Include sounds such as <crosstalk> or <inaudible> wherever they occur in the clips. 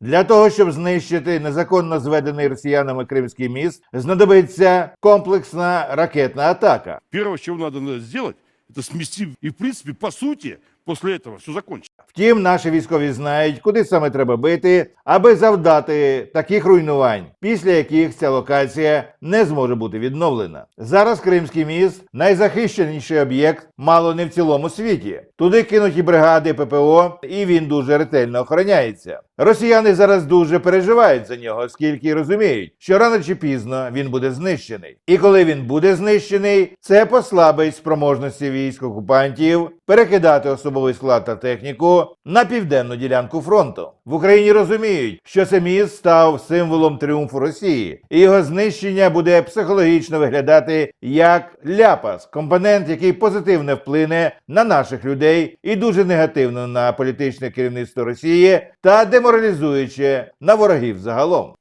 Для того, щоб знищити незаконно зведений росіянами Кримський міст, знадобиться комплексна ракетна атака. Первое, що надо зробити, це это і в принципі, по суті, після цього все закончится. Втім, наші військові знають, куди саме треба бити, аби завдати таких руйнувань, після яких ця локація не зможе бути відновлена. Зараз Кримський міст найзахищеніший об'єкт, мало не в цілому світі. Туди кинуті бригади ППО, і він дуже ретельно охороняється. Росіяни зараз дуже переживають за нього, оскільки розуміють, що рано чи пізно він буде знищений. І коли він буде знищений, це послабить спроможності військ окупантів перекидати особовий склад та техніку на південну ділянку фронту. В Україні розуміють, що це міст став символом тріумфу Росії, і його знищення буде психологічно виглядати як ляпас, компонент, який позитивно вплине на наших людей і дуже негативно на політичне керівництво Росії та деморалізуюче на ворогів загалом.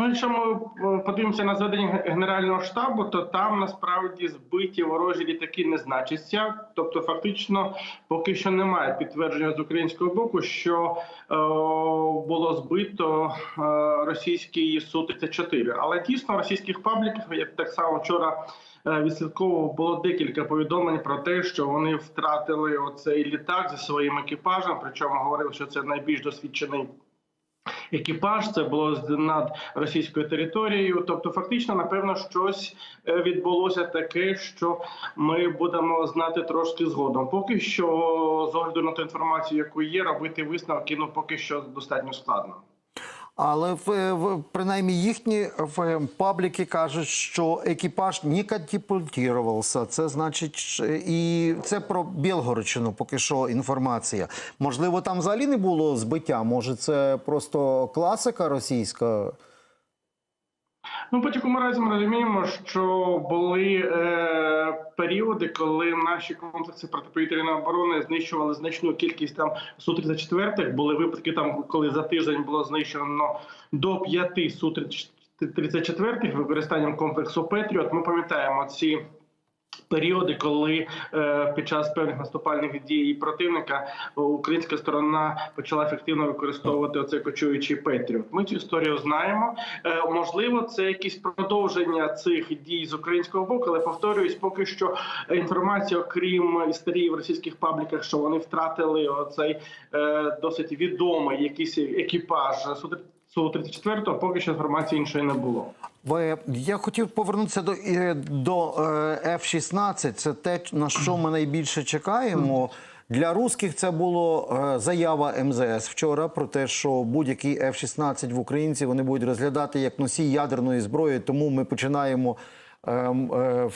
Ну, якщо ми е, подивимося на зведення Генерального штабу, то там насправді збиті ворожі літаки не значиться. Тобто, фактично, поки що немає підтвердження з українського боку, що е, було збито е, російський су 34 Але дійсно російських пабліках, я так само вчора е, відслідковував, було декілька повідомлень про те, що вони втратили оцей літак зі своїм екіпажем. Причому говорили, що це найбільш досвідчений екіпаж. Це було над російською територією. Тобто, фактично, напевно, щось е, відбулося таке, що ми будемо знати трошки згодом. Поки що, з огляду на ту інформацію, яку є, робити висновки, ну поки що достатньо складно. Але в, принаймні їхні в, пабліки кажуть, що екіпаж не катапультувався. Це значить, і це про Білгородщину поки що інформація. Можливо, там взагалі не було збиття. Може, це просто класика російська. Ну, будь-якому разі ми розуміємо, що були е, періоди, коли наші комплекси протиповітряної оборони знищували значну кількість там су 34 Були випадки там, коли за тиждень було знищено до п'яти су 34 використанням комплексу Петріот. Ми пам'ятаємо ці. Періоди, коли е, під час певних наступальних дій противника е, українська сторона почала ефективно використовувати оцей кочуючий Петріот. Ми цю історію знаємо. Е, можливо, це якісь продовження цих дій з українського боку, але повторююсь, поки що інформація, окрім історії в російських пабліках, що вони втратили оцей досить відомий якийсь екіпаж су 34 поки що інформації іншої не було. Я хотів повернутися до, е, до е, F-16. Це те, на що ми найбільше чекаємо. Для русських це було е, заява МЗС вчора про те, що будь-який F-16 в українці вони будуть розглядати як носій ядерної зброї. Тому ми починаємо е,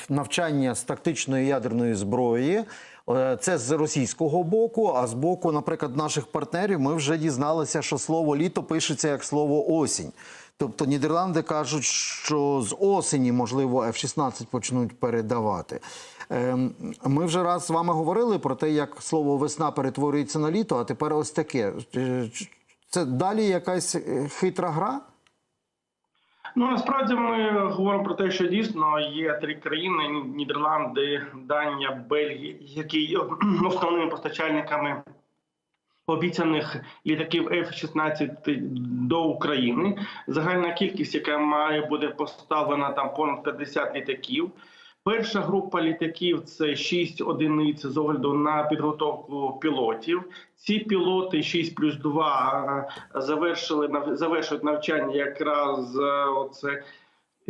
навчання з тактичної ядерної зброї. Е, Це з російського боку. А з боку, наприклад, наших партнерів, ми вже дізналися, що слово літо пишеться як слово осінь. Тобто Нідерланди кажуть, що з осені, можливо, F-16 почнуть передавати. Ем, Ми вже раз з вами говорили про те, як слово весна перетворюється на літо, а тепер ось таке. Е, Це далі якась е, хитра гра? Ну насправді ми говоримо про те, що дійсно є три країни: Нідерланди, Данія, Бельгія, які є <clears throat> основними постачальниками. Обіцяних літаків F-16 до України загальна кількість, яка має бути поставлена там понад 50 літаків. Перша група літаків це 6 одиниць з огляду на підготовку пілотів. Ці пілоти 6 плюс 2 е, завершили завершують навчання якраз е, оце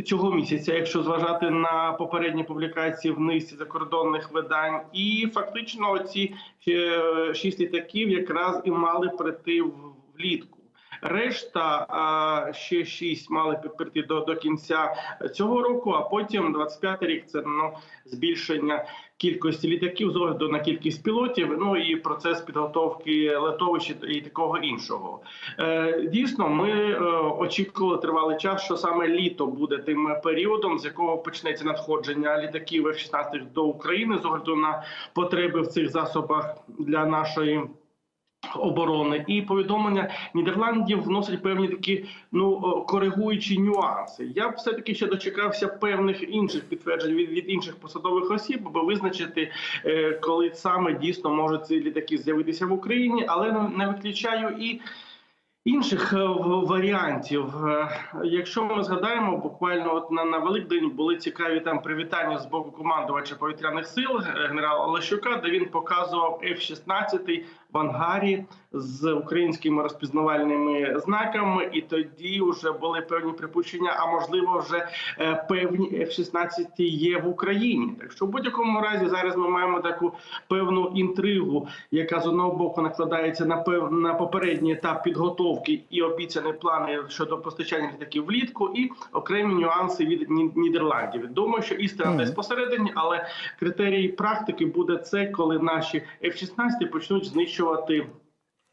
цього місяця, якщо зважати на попередні публікації в низці закордонних видань, і фактично ці е, шість літаків якраз і мали прийти влітку. Решта ще шість мали пі- прийти до, до кінця цього року, а потім 25 рік це ну збільшення кількості літаків з огляду на кількість пілотів. Ну і процес підготовки летовищ і такого іншого. Е, дійсно, ми е, очікували тривалий час, що саме літо буде тим періодом, з якого почнеться надходження літаків F-16 до України з огляду на потреби в цих засобах для нашої. Оборони. І повідомлення Нідерландів вносить певні такі ну коригуючі нюанси. Я б все таки ще дочекався певних інших підтверджень від, від інших посадових осіб, аби визначити, е, коли саме дійсно можуть ці літаки з'явитися в Україні, але не- виключаю і Інших е, варіантів, Е, якщо ми згадаємо, буквально от на, на Великдень були цікаві там привітання з боку командувача повітряних сил генерала Олещука, де він показував F-16 в ангарі з українськими розпізнавальними знаками, і тоді вже були певні припущення, а можливо, вже е, певні F-16 є в Україні. Так що в будь-якому разі зараз ми маємо таку певну інтригу, яка з одного боку накладається на пев... на попередній етап підготовки і обіцяні плани щодо постачання літаків влітку, і окремі нюанси від Ні- Нідерландів. Думаю, що істина Мгм. десь посередині, але критерій практики буде це, коли наші F-16 почнуть знищувати підвищувати.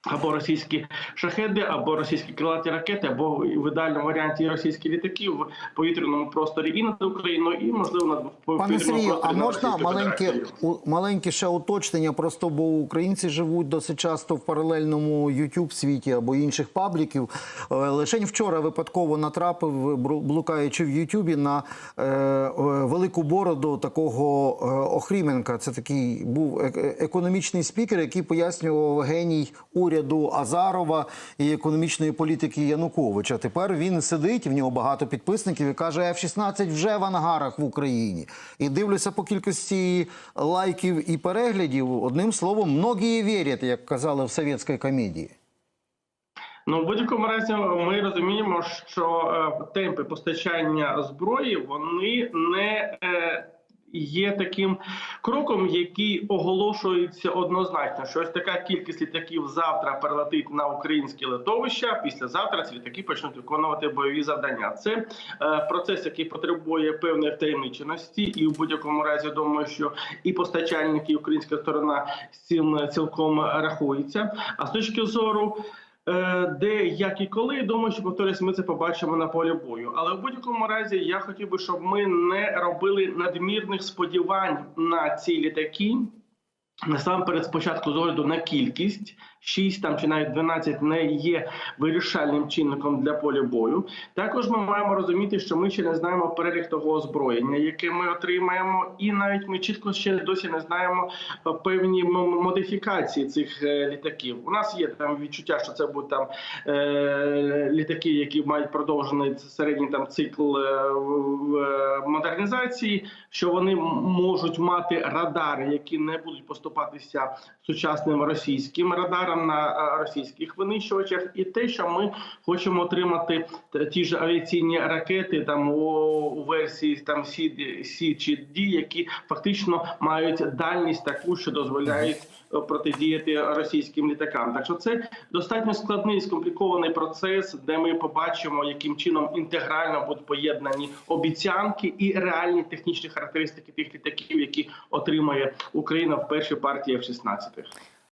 Або російські шахеди, або російські крилаті ракети, або в ідеальному варіанті російські літаки в повітряному просторі і над Україною, і можливо над Пане Сергію, а можна маленьке, у- маленьке ще уточнення? Просто бо українці живуть досить часто в паралельному youtube світі або інших пабліків. Е, Лишень вчора випадково натрапив, блукаючи в Ютубі, на е, е, велику бороду такого е, Охріменка. Це такий був економічний спікер, який пояснював геній уряду Азарова і економічної політики Януковича. Тепер він сидить, в нього багато підписників і каже, F-16 вже в ангарах в Україні. І дивлюся по кількості лайків і переглядів. Одним словом, многі вірять, як казали в совєтській комедії. Ну, в будь-якому разі, ми розуміємо, що е, темпи постачання зброї вони не е, є таким кроком, який оголошується однозначно. Що ось така кількість літаків завтра перелетить на українські литовища. Післязавтра ці літаки почнуть виконувати бойові завдання. Це е, процес, який потребує певної втаємниченості, і в будь-якому разі думаю, що і постачальники, і українська сторона з цим цілком рахується. А з точки зору. Е, Де, як і коли, думаю, що повторюсь, ми це побачимо на полі бою. Але в будь-якому разі я хотів би, щоб ми не робили надмірних сподівань на ці літаки. Насамперед, спочатку з огляду на кількість 6 там чи навіть 12 не є вирішальним чинником для поля бою. Також ми маємо розуміти, що ми ще не знаємо перелік того озброєння, яке ми отримаємо, і навіть ми чітко ще досі не знаємо е, певні модифікації цих е, літаків. У нас є там відчуття, що це будуть там е, літаки, які мають продовжений середній там цикл модернізації, що вони можуть мати радари, які не будуть поступатися сучасним російським радарам на е, російських винищувачах, і те, що ми хочемо отримати ті ж авіаційні ракети там у, версії там Сі, Сі чи Ді, які фактично мають дальність таку, що дозволяють протидіяти російським літакам. Так що це достатньо складний скомплікований процес, де ми побачимо, яким чином інтегрально будуть поєднані обіцянки і реальні технічні характеристики тих літаків, які отримає Україна в першій партії F-16.